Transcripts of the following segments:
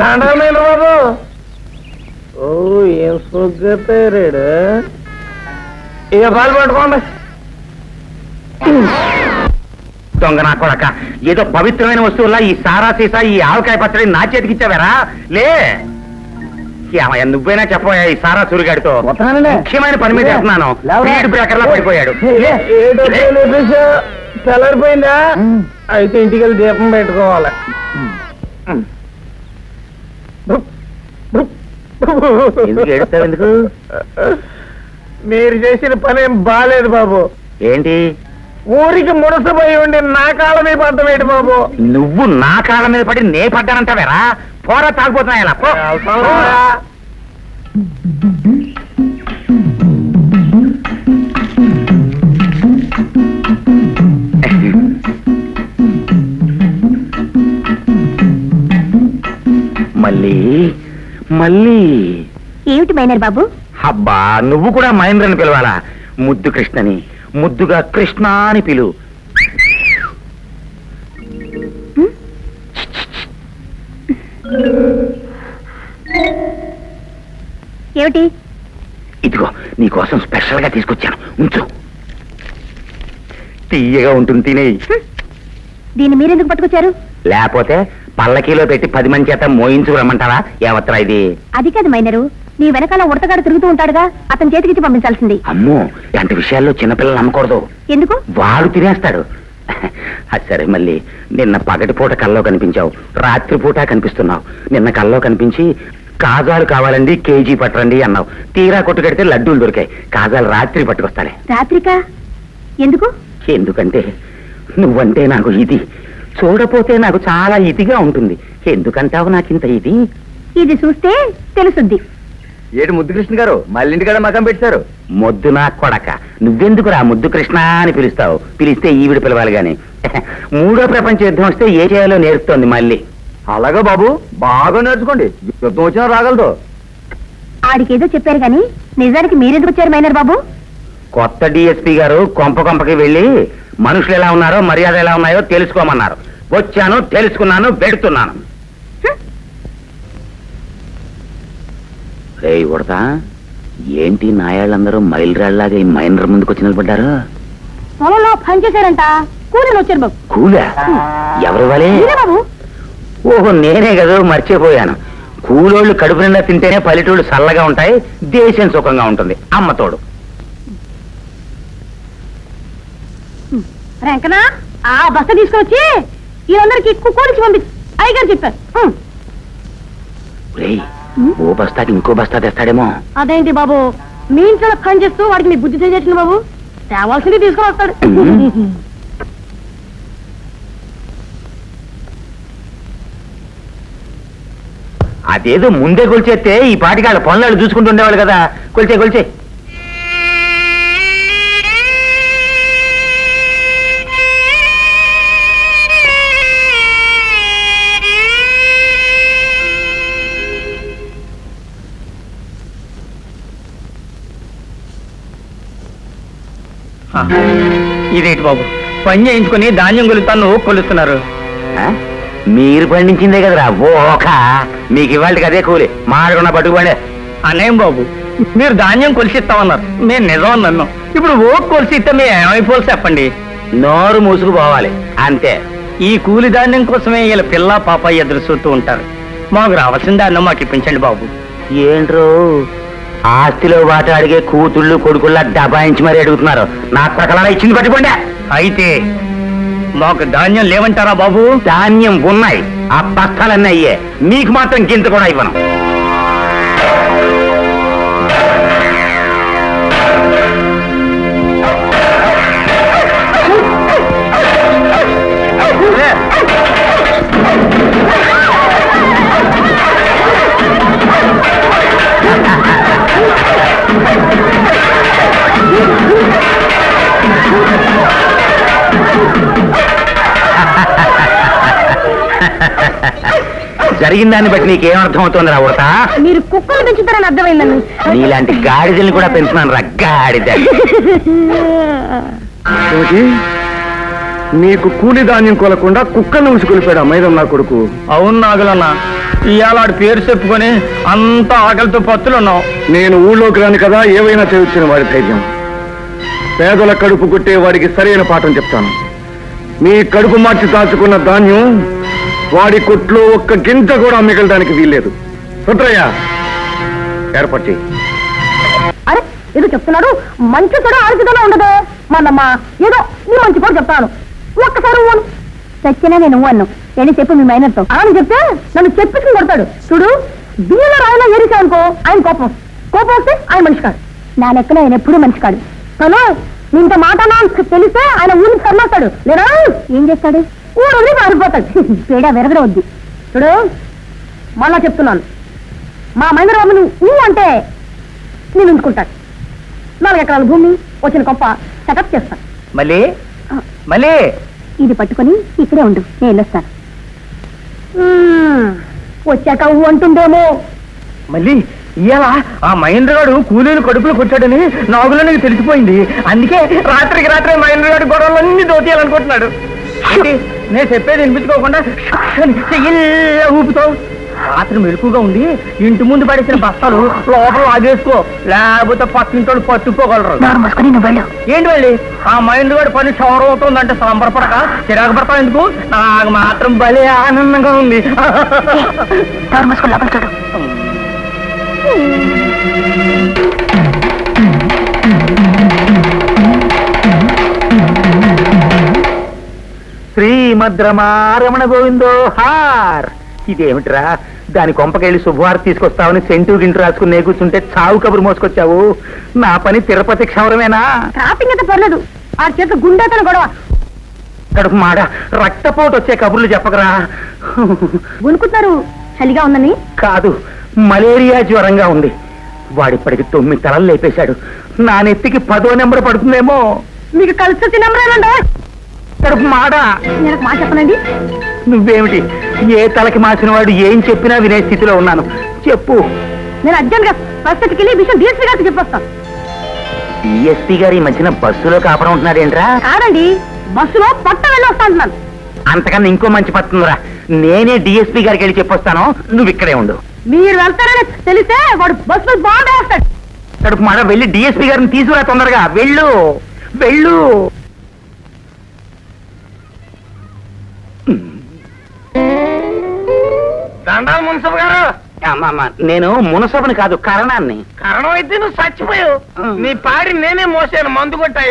దండమైన బాబు. ఓ ఏం సొగ్గతారాడు ఇక పాలు పట్టుకోండి. దొంగ నా కొడక. ఏదో పవిత్రమైన వస్తువులా ఈ సారా సీసా ఈ ఆవకాయ పచ్చడి నా చేతికి ఇచ్చావరా? లే. ఏమయ్య నువ్వైనా చెప్పబోయా ఈ సారా సూరిగాడితో. ముఖ్యమైన పని మీద చేస్తున్నాను. లా. పడిపోయాడు తెల్లారిపోయిందా? అయితే ఇంటికి వెళ్ళి దీపం పెట్టుకోవాలి. ఎందుకు ఏడుస్తావు ఎందుకు? మీరు చేసిన పని ఏం బాలేదు బాబు. ఏంటి? ఊరికి మునసపోయి ఉండి నా కాళ్ళ మీద పడ్డం ఏంటి బాబు? నువ్వు నా కాళ్ళ మీద పడి నే పడ్డానంటావేరా? పోరా తాగిపోతున్నా ఇలా పో. మళ్ళీ మళ్ళీ. ఏమిటి మైనర్ బాబు? అబ్బా నువ్వు కూడా మహేంద్రని పిలవాలా? ముద్దు కృష్ణని. ముద్దుగా కృష్ణ అని పిలు. ఏమిటి? ఇదిగో నీకోసం స్పెషల్గా తీసుకొచ్చాను. ఉంచు. తీయగా ఉంటుంది తినేయి. దీన్ని మీరెందుకు పట్టుకొచ్చారు? లేకపోతే పల్లకీలో పెట్టి పది మంది చేత మోయించు రమ్మంటావా? ఏమత్రా ఇది? అది కాదు మైనరు. నీ వెనకాల ఉడతగాడు తిరుగుతూ ఉంటాడుగా అతని చేతికిచ్చి పంపించాల్సింది. అమ్మో ఇలాంటి విషయాల్లో చిన్నపిల్లలు నమ్మకూడదు. ఎందుకు? వాడు తినేస్తాడు. అది సరే మళ్ళీ. నిన్న పగటిపూట కల్లో కనిపించావు. రాత్రిపూట కనిపిస్తున్నావు. నిన్న కల్లో కనిపించి కాజాలు కావాలండి కేజీ పట్టరండి అన్నావు. తీరా కొట్టు కడితే లడ్డూలు దొరికాయి. కాజాలు రాత్రి పట్టుకొస్తాలే. రాత్రికా? ఎందుకు? ఎందుకంటే నువ్వంటే నాకు ఇది. చూడపోతే నాకు చాలా ఇదిగా ఉంటుంది. ఎందుకంటావు నాకింత ఇది? ఇది చూస్తే తెలుసుద్ది. ఏడు ముద్దు కృష్ణ గారు? మళ్ళీ ఇంటికాడ మకం పెట్టారు. మొద్దు నా కొడక. నువ్వెందుకురా ముద్దు కృష్ణ అని పిలుస్తావు? పిలిస్తే ఈవిడ పిలవాలి గాని. మూడో ప్రపంచ యుద్ధం వస్తే ఏ చేయాలో నేర్పుతోంది మళ్ళీ. అలాగా బాబు బాగా నేర్చుకోండి. యుద్ధం వచ్చినా రాగలదు. ఆడికేదో చెప్పారు గాని నిజానికి మీరెందుకు వచ్చారు మైనర్ బాబు? కొత్త డిఎస్పీ గారు కొంప కొంపకి వెళ్ళి మనుషులు ఎలా ఉన్నారో మర్యాద ఎలా ఉన్నాయో తెలుసుకోమన్నారు. వచ్చాను తెలుసుకున్నాను పెడుతున్నాను రే ఉడతా ఏంటి నాయాళ్ళందరూ మైలురాళ్ళలాగా ఈ మైనర్ ముందుకు వచ్చి నిలబడ్డారు? పొలంలో పనిచేశారంట కూలీలు వచ్చారు బాబు. కూలా? ఎవరు వాళ్ళే బాబు. ఓహో నేనే కదా మర్చిపోయాను. కూలోళ్ళు కడుపు నిండా తింటేనే పల్లెటూళ్ళు చల్లగా ఉంటాయి దేశం సుఖంగా ఉంటుంది. అమ్మ తోడు. రంకనా ఆ బస్త తీసుకొచ్చి వీళ్ళందరికి పంపి. అయ్యగారు చెప్పారు. ఓ బస్తాకి ఇంకో బస్తా తెస్తాడేమో. అదేంటి బాబు? మీ ఇంట్లో పని చేస్తూ వాడికి మీ బుద్ధి తెలియజేసింది బాబు? తేవాల్సింది తీసుకొని వస్తాడు. అదేదో ముందే కొలిచేస్తే ఈ పాటికి వాళ్ళ పనులు చూసుకుంటూ ఉండేవాళ్ళు కదా. కొలిచే కొలిచే. ఇదేంటి బాబు? పని చేయించుకుని ధాన్యం కొలుతాను కొలుస్తున్నారు? మీరు పండించిందే కదరా ఓక మీకు ఇవాళకి అదే కూలి. మాడకుండా పట్టుకుపడే అనేం బాబు మీరు ధాన్యం కొలిసిస్తామన్నారు. మేము నిజం నమ్మాం ఇప్పుడు ఓ కొలిసిస్తే మేము ఏమైపోవాలి చెప్పండి. నోరు మూసుకుపోవాలి అంతే. ఈ కూలి ధాన్యం కోసమే వీళ్ళ పిల్ల పాప ఎదురు చూస్తూ ఉంటారు. మాకు రావాల్సిన ధాన్యం మాకు ఇప్పించండి బాబు. ఏంట్రో? ఆస్తిలో వాట అడిగే కూతుళ్ళు కొడుకుల్లా దబాయించి మరీ అడుగుతున్నారు. నా ప్రకారం ఇచ్చింది పట్టుకోండి. అయితే మాకు ధాన్యం లేవంటారా బాబు? ధాన్యం ఉన్నాయి. ఆ బస్తాలన్నీ అయ్యే. మీకు మాత్రం గింత కూడా ఇవ్వను. జరిగిన దాన్ని బట్టి నీకేం అర్థం అవుతుంది రా ఉడతా? మీరు కుక్కలు పెంచుతారని అర్థమైందండి. నీలాంటి గాడిదల్ని కూడా పెంచున్నాను రా గాడిద నీకు కూలి ధాన్యం కొలకుండా కుక్కను ఉసుకొలిపాడు అమ్మాయిదం నా కొడుకు. అవును నాగులన్న ఇవాళ ఆడి పేరు చెప్పుకొని అంత ఆకలితో పత్తులున్నాం నేను ఊళ్ళోకి రాను కదా ఏవైనా చేయొచ్చిన వాడి ధైర్యం. పేదల కడుపు కొట్టే వాడికి సరైన పాఠం చెప్తాను. మీ కడుపు మార్చి దాచుకున్న ధాన్యం వాడి కొట్లో ఒక్క గింజ కూడా మిగలడానికి వీల్లేదు. రుద్రయ్య ఏర్పాటు చేయి. అరే ఏదో చెప్తున్నాడు. మంచి కూడా ఆలోచితలో ఉండదు. మన్నమ్మా ఏదో నీ మంచి కూడా చెప్తాను. ఒక్కసారి ఊను చచ్చినా నేను అన్ను. వెళ్ళి చెప్పు మీ మైనర్తో. అని చెప్తే నన్ను చెప్పించుకుని కొడతాడు. చూడు బియ్యంలో రాయిలో ఏరిసానుకో ఆయన కోపం. కోపం వస్తే ఆయన మనిషి కాడు. నా లెక్కన ఆయన ఎప్పుడూ మనిషి కాడు. తను ఇంత మాట నా తెలిస్తే ఆయన ఊరికి సర్మాస్తాడు లేదా? ఏం చేస్తాడు? ఊరు వదిలి మారిపోతాడు పేడ వెరగరవద్దు చూడు మళ్ళా చెప్తున్నాను. మా మహేంద్ర బాబు నువ్వు ఊ అంటే నేను ఉంచుకుంటాను. నాలుగు ఎకరాల భూమి వచ్చిన గొప్ప సెటప్ చేస్తాను మళ్ళీ? మళ్ళీ? ఇది పట్టుకొని ఇక్కడే ఉండు నేను వెళ్ళొస్తాను వచ్చాక ఊ అంటుండేమో మళ్ళీ? ఇవాళ ఆ మహేంద్ర గారు కూలీలు కడుపులో కొట్టాడని నాగులో నీకు తెలిసిపోయింది. అందుకే రాత్రికి రాత్రి మహేంద్ర గారి గొడవలన్నీ దోచేయాలనుకుంటున్నాడు? నేను చెప్పేది వినిపించుకోకుండా చెయ్యిల్లా ఊపుతావు. రాత్రి మెలకుగా ఉంది ఇంటి ముందు పడేసిన బస్తాలు లోపల ఆగేసుకో. లేకపోతే పక్కింటోళ్ళు పట్టుకోగలరు. వెళ్ళు. ఏంటి మళ్ళీ ఆ మైండ్ గారి పని చవరం అవుతుందంటే సంబరపడక. చిరాకు పడతావు ఎందుకు? నాకు మాత్రం భలే ఆనందంగా ఉంది. లోపల చూడు శ్రీమద్రమారమణ గోవిందో హార్. ఇదేమిట్రా? దాని కొంపకెళ్ళి శుభవార్త తీసుకొస్తావని సెంటు గింటు రాసుకుని నే కూర్చుంటే చావు కబురు మోసుకొచ్చావు. నా పని తిరుపతి క్షవరమేనా? అయితే పర్లేదు. ఆ చేత గుండెతన గొడవ. కడుపు మాడ రక్తపోటు వచ్చే కబుర్లు చెప్పకరా. వణుకుతున్నారు. చలిగా ఉందని? కాదు మలేరియా జ్వరంగా ఉంది. వాడిప్పటికి తొమ్మిది తలలు లేపేశాడు. నా నెత్తికి పదో నెంబర్ పడుతుందేమో. మీకు కలిసి వచ్చి నెంబరేనండి కడుపు మాడ? నేను మాట చెప్పనండి. నువ్వేమిటి? ఏ తలకి మాసిన వాడు ఏం చెప్పినా వినే స్థితిలో ఉన్నాను. చెప్పు. నేను అర్జెంట్గా ప్రస్తుతకి వెళ్ళి విషయం డిఎస్పీ గారికి చెప్పొస్తాను డిఎస్పీ గారు ఈ మధ్యన బస్సులో కాపురం ఉంటున్నాడేంట్రా కాదండి బస్సులో పట్ట వెళ్ళి వస్తా అంటున్నాను. అంతకన్నా ఇంకో మంచి పత్తుందిరా నేనే డిఎస్పీ గారికి వెళ్ళి చెప్పొస్తాను. నువ్వు ఇక్కడే ఉండు. మీరు వెళ్తారని తెలిస్తే వాడు బస్సులో బాగా వస్తాడు. కడుపు మాడ వెళ్ళి డిఎస్పీ గారిని తీసుకురా తొందరగా. వెళ్ళు. వెళ్ళు. దండాలు మున్సబ్ గారు. నేను మునసబని కాదు కరణాన్ని. కారణం అయితే నువ్వు చచ్చిపోయావు. నీ పాడి నేనే మోసాను మందు కొట్టా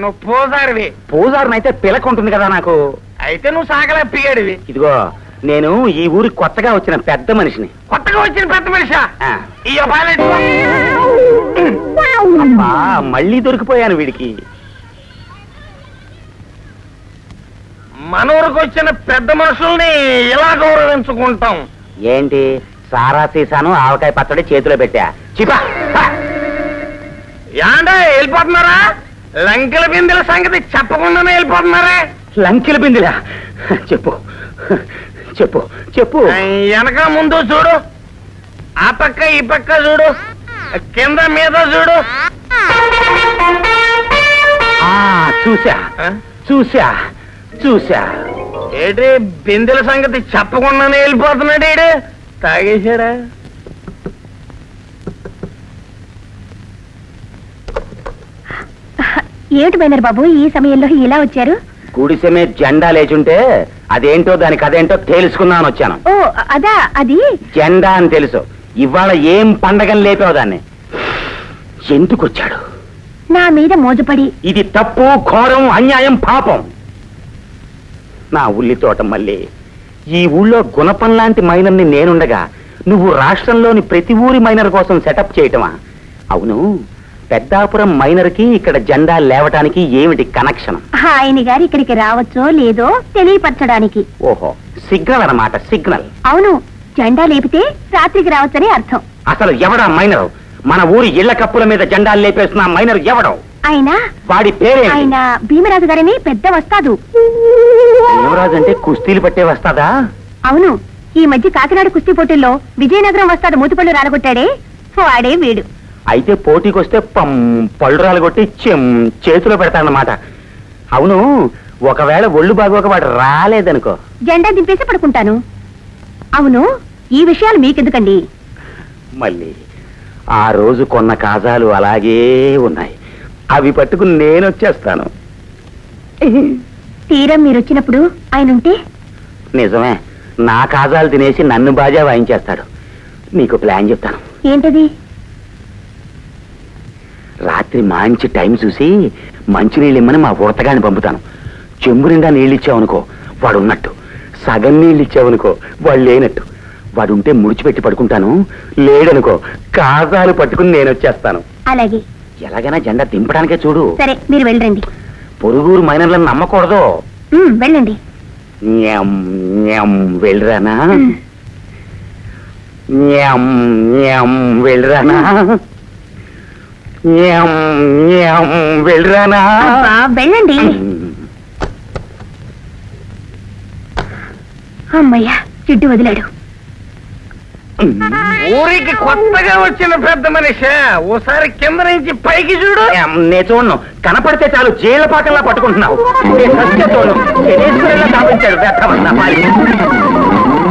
నువ్వు పోసారివి పూజారిని అయితే పిలక ఉంటుంది కదా నాకు. అయితే నువ్వు సాగలే పిగాడివి. ఇదిగో నేను ఈ ఊరి కొత్తగా వచ్చిన పెద్ద మనిషిని. కొత్తగా వచ్చిన పెద్ద మనిషా? ఆ, ఈ పైలట్ అబ్బా, మళ్ళీ దొరికిపోయాను వీడికి. మన ఊరికి వచ్చిన పెద్ద మనుషుల్ని ఇలా గౌరవించుకుంటాం. ఏంటి? సారా సీసాను ఆవకాయ పచ్చడి చేతిలో పెట్టా. చిపా! యాండే వెళ్ళిపోతున్నారా? లంకెల బిందెల సంగతి చెప్పకుండానే వెళ్ళిపోతున్నారా. లంకెల బిందిలా? చెప్పు చెప్పు చెప్పు. వెనక ముందు చూడు. ఆ పక్క ఈ పక్క చూడు. కింద మీద చూడు. ఆ చూసా? చూసా చూసా ఏంటి బిందెల సంగతి చెప్పకుండానే వెళ్ళిపోతున్నాడు ఈడు. తాగేశాడా? ఏమిటి పోయినారు బాబు ఈ సమయంలో ఇలా వచ్చారు? గుడిసె మీద జెండా లేచుంటే అదేంటో దానికి అదేంటో తెలుసుకుందామని వచ్చాను. ఓ అదా అది? జెండా అని తెలుసు. ఇవాళ ఏం పండగని లేపావు దాన్ని? ఎందుకు వచ్చాడు నా మీద మోజుపడి. ఇది తప్పు ఘోరం అన్యాయం పాపం. నా ఉల్లి తోట మళ్ళీ. ఈ ఊళ్ళో గుణపం లాంటి మైనర్ని నేనుండగా నువ్వు రాష్ట్రంలోని ప్రతి ఊరి మైనర్ కోసం సెటప్ చేయటమా? అవును పెద్దాపురం మైనర్కి ఇక్కడ జెండా లేవటానికి ఏమిటి కనెక్షన్? ఆయన గారు ఇక్కడికి రావచ్చో లేదో తెలియపరచడానికి. ఓహో సిగ్నల్ అన్నమాట సిగ్నల్. అవును జెండా లేపితే రాత్రికి రావచ్చని అర్థం. అసలు ఎవడా మైనరు? మన ఊరి ఇళ్ళ కప్పుల మీద జెండాలు లేపేస్తున్న మైనర్ ఎవడం? ఆయన వాడి పేరే ఆయన భీమరాజు గారిని పెద్ద వస్తాదు. యువరాజు అంటే కుస్తీలు పట్టే వస్తాదా? అవును. ఈ మధ్య కాకినాడ కుస్తీ పోటీల్లో విజయనగరం వస్తాదు మూతిపళ్ళు రాలగొట్టాడే. వాడే వీడు. అయితే పోటీకి వస్తే పం పళ్ళురాలు కొట్టి చెం చేతిలో పెడతానమాట అవును ఒకవేళ ఒళ్ళు బాగోక వాడు రాలేదనుకో. జెండా దింపేసి పడుకుంటాను. అవును ఈ విషయాలు మీకెందుకండి? మళ్ళీ. ఆ రోజు కొన్న కాజాలు అలాగే ఉన్నాయి. అవి పట్టుకుని నేను వచ్చేస్తాను. తీరం మీరు వచ్చినప్పుడు ఆయన ఉంటే? నిజమే. నా కాజాలు తినేసి నన్ను బాజా వాయించేస్తాడు. నీకు ప్లాన్ చెప్తాను. ఏంటది? రాత్రి మంచి టైం చూసి మంచినీళ్ళు ఇమ్మని మా ఉడతగాని పంపుతాను. చెంబు నిండా నీళ్ళు ఇచ్చావనుకో వాడు ఉన్నట్టు సగం నీళ్ళు ఇచ్చావనుకో వాడు లేనట్టు. వాడు ఉంటే ముడిచిపెట్టి పడుకుంటాను. లేడనుకో కాజాలు పట్టుకుని నేను వచ్చేస్తాను. అలాగే. ఎలాగైనా జెండా దింపడానికే చూడు. సరే మీరు వెళ్ళండి. పొరుగురు మైనర్లను నమ్మకూడదు. ఉమ్, వెళ్ళండి. వెళ్ళరానా? వెళ్ళరానా? అబ్బా, వెళ్ళండి. అమ్మయ్యా జిడ్డు వదిలాడు. ఊరికి కొత్తగా వచ్చిన పెద్ద మనిషి. ఓసారి కింద నుంచి పైకి చూడు. నే చూడను. కనపడితే చాలు జీల పాకల్లా పట్టుకుంటున్నావు.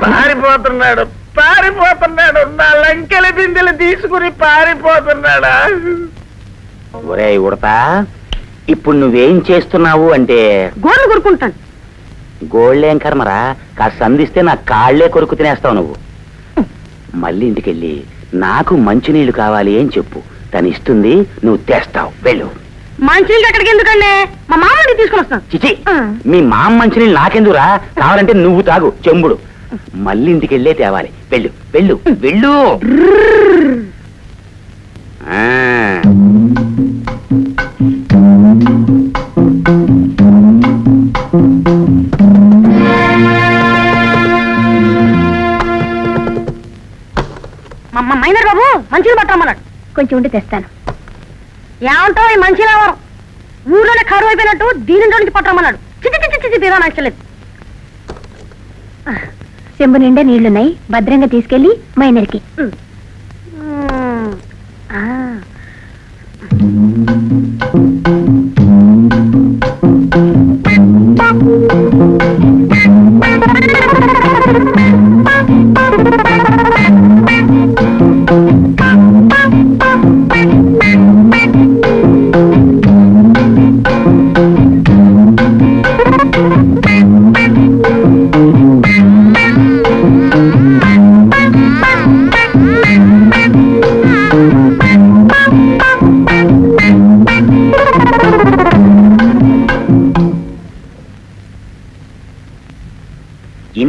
పారిపోతున్నాడు పారిపోతున్నాడు. నా లంకెల బిందెలు తీసుకుని పారిపోతున్నాడా? ఒరేయ్ ఉడతా ఇప్పుడు నువ్వేం చేస్తున్నావు అంటే? గోర్లు కొరుకుంటాను గోళ్ళేం కర్మరా? కాస్త అందిస్తే నా కాళ్ళే కొరుకు తినేస్తావు నువ్వు. మళ్ళీ ఇంటికెళ్ళి నాకు మంచినీళ్ళు కావాలి అని చెప్పు. తను ఇస్తుంది నువ్వు తెస్తావు. వెళ్ళు. మంచినీళ్ళు ఎక్కడికి ఎందుకండి? మా మామని తీసుకుని వస్తాను చిచి. మీ మామ మంచినీళ్ళు నాకెందురా కావాలంటే నువ్వు తాగు చెంబుడు. మళ్ళీ ఇంటికెళ్ళే తేవాలి. వెళ్ళు వెళ్ళు వెళ్ళు. ఆ. కొంచెం ఉండి తెస్తాను. ఏమంటావు ఈ మంచి రావరం ఊర్లోనే కరువు అయిపోయినట్టు దీని నుంచి పట్టమన్నాడు చిచి చిచి చిచి తీరా నచ్చలేదు చెంబు నిండా నీళ్ళున్నాయి. భద్రంగా తీసుకెళ్ళి మైనర్కి.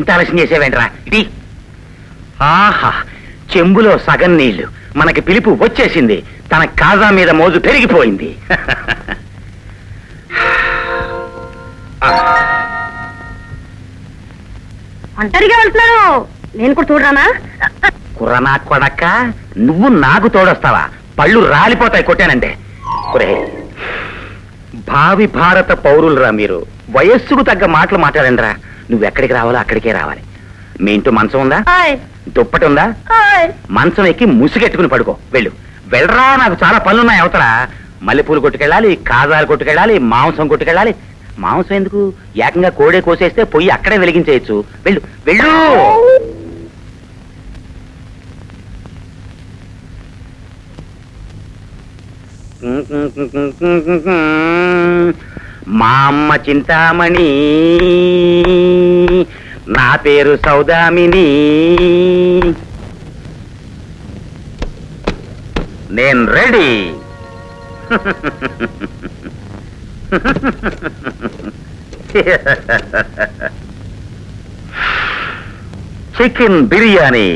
ఇంత ఆలస్యం చేసేవేంట్రా? ఇది ఆహా చెంబులో సగం నీళ్ళు. మనకి పిలుపు వచ్చేసింది. తన కాజా మీద మోజు పెరిగిపోయింది. ఒంటరిగా వెళ్తున్నాడు నేను కూడా చూడరానా? కుర్రనా కొడక్క నువ్వు నాకు తోడొస్తావా? పళ్ళు రాలిపోతాయి కొట్టానంటే. కురే భావి భారత పౌరులరా మీరు. వయస్సుకు తగ్గ మాటలు మాట్లాడండిరా. నువ్వు ఎక్కడికి రావాలో అక్కడికే రావాలి. మీ ఇంటూ మంచం ఉందా? హాయ్. దుప్పటి ఉందా? హాయ్. మంచం ఎక్కి ముసుగెట్టుకుని పడుకో. వెళ్ళు. వెళ్ళరా నాకు చాలా పనులున్నాయి అవతల. మల్లెపూలు కొట్టుకెళ్ళాలి కాజాలు కొట్టుకెళ్ళాలి మాంసం కొట్టుకెళ్ళాలి. మాంసం ఎందుకు? ఏకంగా కోడే కోసేస్తే పొయ్యి అక్కడే వెలిగించేయచ్చు. వెళ్ళు. వెళ్ళు! మా అమ్మ చింతామణి. నా పేరు సౌదామిని. నేను రెడీ. చికెన్ బిర్యానీ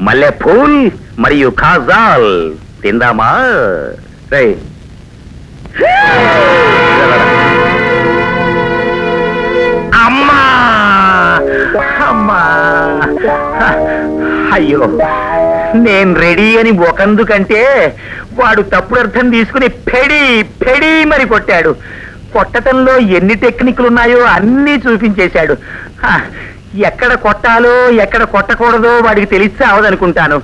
మల్లెపూల్ మరియు ఖాజాల్ తిందామా? రేయ్. అమ్మా. అయ్యో నేను రెడీ అని ఒకందుకంటే వాడు తప్పుడు అర్థం తీసుకుని పెడి పెడి మరి కొట్టాడు. కొట్టటంలో ఎన్ని టెక్నిక్లు ఉన్నాయో అన్నీ చూపించేశాడు. హ, ఎక్కడ కొట్టాలో ఎక్కడ కొట్టకూడదో వాడికి తెలిస్తే అవదనుకుంటాను.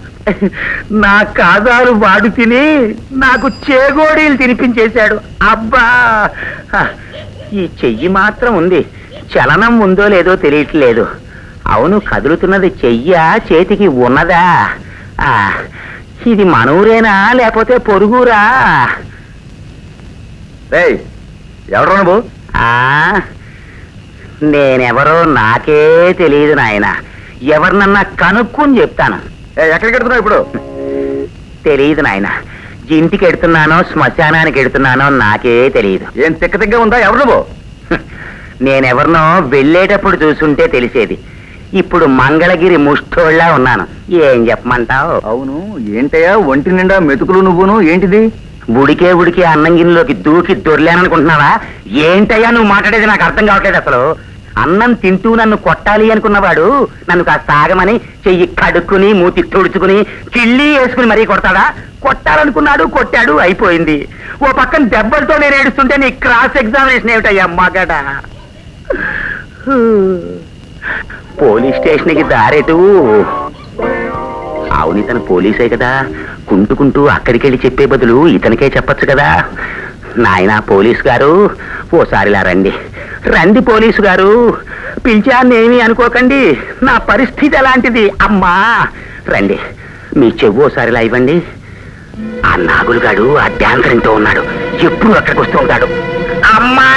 నా కాజాలు వాడు తిని నాకు చేగోడీలు తినిపించేశాడు. అబ్బా! హ, ఈ చెయ్యి మాత్రం ఉంది. చలనం ఉందో లేదో తెలియట్లేదు. అవును కదులుతున్నది చెయ్యా చేతికి ఉన్నదా? ఆ, ఇది మనూరేనా లేకపోతే పొరుగురా? ఎవరు నువ్వు? ఆ నేనెవరో నాకే తెలియదు నాయన. ఎవరినన్నా కనుక్కుని చెప్తాను. ఎక్కడికి వెళ్తున్నావు ఇప్పుడు? తెలియదు నాయన. ఇంటికి ఎడుతున్నానో శ్మశానానికి ఎడుతున్నానో నాకే తెలియదు. ఏం తిక్క తిక్క ఉందా? ఎవరు నువ్వు? నేనెవరినో వెళ్ళేటప్పుడు చూసుంటే తెలిసేది. ఇప్పుడు మంగళగిరి ముష్టోళ్ళ ఉన్నాను. ఏం చెప్పమంటావు? అవును ఏంటయ్యా? ఒంటి నిండా మెతుకులు నువ్వును? ఏంటిది? ఉడికే ఉడికే అన్నం గిన్నెలోకి దూకి దొర్లేననుకుంటున్నావా? ఏంటయ్యా నువ్వు మాట్లాడేది నాకు అర్థం కావట్లేదు అసలు. అన్నం తింటూ నన్ను కొట్టాలి అనుకున్నవాడు నన్ను కాస్త ఆగమని చెయ్యి కడుక్కుని మూతి తుడుచుకుని కిళ్ళి వేసుకుని మరీ కొడతాడా? కొట్టాలనుకున్నాడు కొట్టాడు అయిపోయింది. ఓ పక్కన దెబ్బలతో నేను ఏడుస్తుంటే నీ క్రాస్ ఎగ్జామినేషన్ ఏమిటయ్యా మగడ? పోలీస్ స్టేషన్కి దారేటు అవును ఇతను పోలీసే కదా. కుంటుకుంటూ అక్కడికెళ్ళి చెప్పే బదులు ఇతనికే చెప్పొచ్చు కదా. నాయనా పోలీస్ గారు ఓసారిలా రండి. రండి పోలీసు గారు. పిలిచానేమి అనుకోకండి. నా పరిస్థితి ఎలాంటిది? అమ్మా! రండి. మీ చెవు ఓసారిలా ఇవ్వండి. ఆ నాగులుగాడు ఆ డ్యాన్సర్ ఇంటూ ఉన్నాడు. ఎప్పుడు అక్కడికి వస్తూ ఉంటాడు. అమ్మా!